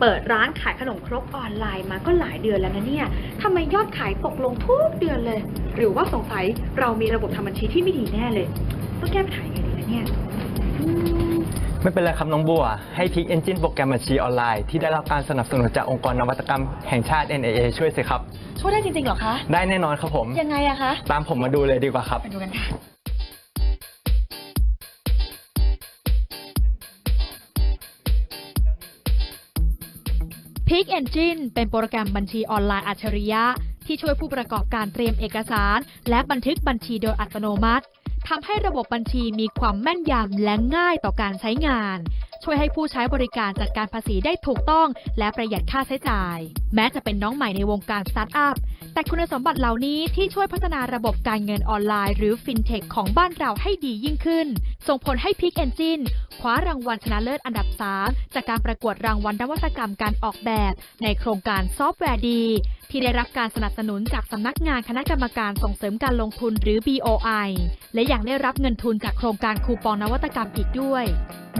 เปิดร้านขายขนมครกออนไลน์มาก็หลายเดือนแล้วนะเนี่ยทำไมยอดขายตกลงทุกเดือนเลย หรือว่าสงสัยเรามีระบบทำบัญชีที่ไม่ดีแน่เลย ต้องแก้ปัญหายังไงดีนะเนี่ยอืม ไม่เป็นไรครับน้องบัว ให้พิกเอนจินโปรแกรมบัญชีออนไลน์ที่ได้รับการสนับสนุนจากองค์กรนวัตกรรมแห่งชาติ NAA ช่วยสิครับ ช่วยได้จริงๆเหรอคะ ได้แน่นอนครับผม ยังไงอะคะ ตามผมมาดูเลยดีกว่าครับ ไปดูกันค่ะ Peak Engine เป็นโปรแกรมบัญชีออนไลน์อัจฉริยะ ที่ช่วยผู้ประกอบการเตรียมเอกสาร และบันทึกบัญชีโดยอัตโนมัติทำให้ระบบบัญชีมีความแม่นยำและง่ายต่อการใช้งาน ช่วยให้ผู้ใช้บริการจัดการภาษีได้ถูกต้อง และประหยัดค่าใช้จ่าย แม้จะเป็นน้องใหม่ในวงการสตาร์ทอัพ แต่คุณสมบัติเหล่านี้ที่ช่วยพัฒนาระบบการเงินออนไลน์ หรือฟินเทคของบ้านเราให้ดียิ่งขึ้น ส่งผลให้ Peak Engine ว้ารางวัลชนะเลิศอันดับ 3 จากการประกวดรางวัลนวัตกรรมการออกแบบ ในโครงการซอฟต์แวร์ดี ที่ได้รับการสนับสนุนจากสำนักงานคณะกรรมการส่งเสริมการลงทุนหรือ BOI และยังได้รับเงินทุนจากโครงการคูปองนวัตกรรมอีกด้วย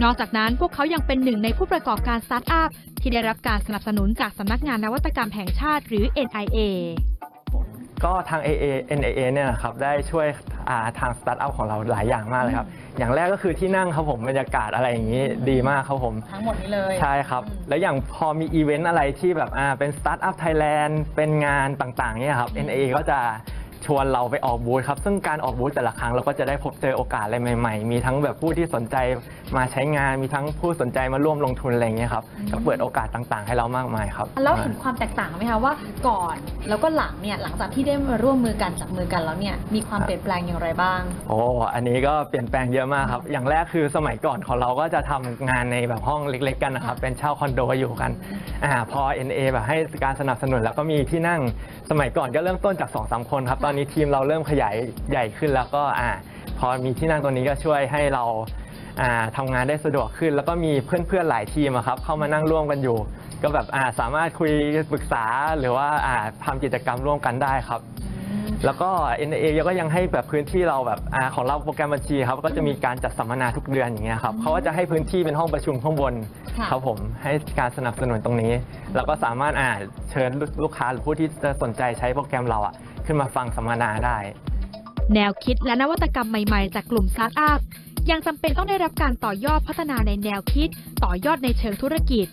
นอกจากนั้นพวกเขายังเป็นหนึ่งในผู้ประกอบการสตาร์ทอัพที่ได้รับการสนับสนุนจากสำนักงานนวัตกรรมแห่งชาติหรือ NIA ก็ทาง AA NAA เนี่ยนะครับได้ช่วยอ่าทางสตาร์ทอัพของเราหลายอย่างมากเลยครับ อย่างแรกก็คือที่นั่งครับผมบรรยากาศอะไรอย่างนี้ดีมากครับผม ทั้งหมดนี้เลยใช่ครับ แล้วอย่างพอมีอีเวนต์อะไรที่แบบอ่าเป็นสตาร์ทอัพไทยแลนด์เป็นงานต่างๆเนี่ยครับ NA ก็จะ ชวนเราไปออกบูธครับ ซึ่งการออกบูธแต่ละครั้งเราก็จะได้พบเจอโอกาสอะไรใหม่ๆ มีทั้งแบบผู้ที่สนใจมาใช้งาน มีทั้งผู้สนใจมาร่วมลงทุนอะไรอย่างเงี้ยครับ ก็เปิดโอกาสต่างๆ ให้เรามากมายครับ แล้วเห็นความแตกต่างไหมคะว่าก่อนแล้วก็หลังเนี่ยหลังจากที่ได้มาร่วมมือกันจับมือกันแล้วเนี่ยมีความเปลี่ยนแปลงอย่างไรบ้าง โอ้อันนี้ก็เปลี่ยนแปลงเยอะมากครับ อย่างแรกคือสมัยก่อนของเราก็จะทำงานในแบบห้องเล็ก ๆ กันนะครับ เป็นเช่าคอนโดอยู่กันอ่าพอ NA แบบให้การสนับสนุนแล้วก็มีที่นั่งสมัยก่อนก็เริ่มต้นจาก2อสคนครับตอนนี้ทีมเราเริ่มขยายใหญ่ขึ้นแล้วก็อ่าพอมีที่นั่งตัวนี้ก็ช่วยให้เราอ่าทำงานได้สะดวกขึ้น แล้วก็มีเพื่อนๆหลายทีมอะครับเข้ามานั่งร่วมกันอยู่ ก็แบบอ่าสามารถคุยปรึกษาหรือว่าอ่าทำกิจกรรมร่วมกันได้ครับ แล้วก็ NA ก็ยังให้แบบพื้นที่เราแบบอาของเราโปรแกรมบัญชีครับก็จะมีการจัดสัมมนาทุกเดือนอย่างเงี้ยครับเขาก็จะให้พื้นที่เป็นห้องประชุมข้างบนค่ะ ครับผมให้การสนับสนุนตรงนี้ แล้วก็สามารถอ่าเชิญลูกค้าหรือผู้ที่จะสนใจใช้โปรแกรมเราอะ ขึ้นมาฟังสัมมนาได้ แนวคิดและนวัตกรรมใหม่ๆ จากกลุ่มสตาร์ทอัพยังจำเป็นต้องได้รับการต่อยอดพัฒนาในแนวคิด ต่อยอดในเชิงธุรกิจ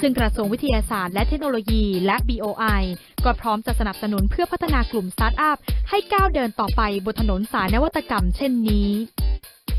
ซึ่งกระทรวงวิทยาศาสตร์และเทคโนโลยี และ BOI ก็พร้อมจะสนับสนุนเพื่อพัฒนากลุ่มสตาร์ทอัพให้ก้าวเดินต่อไปบนถนนสายนวัตกรรมเช่นนี้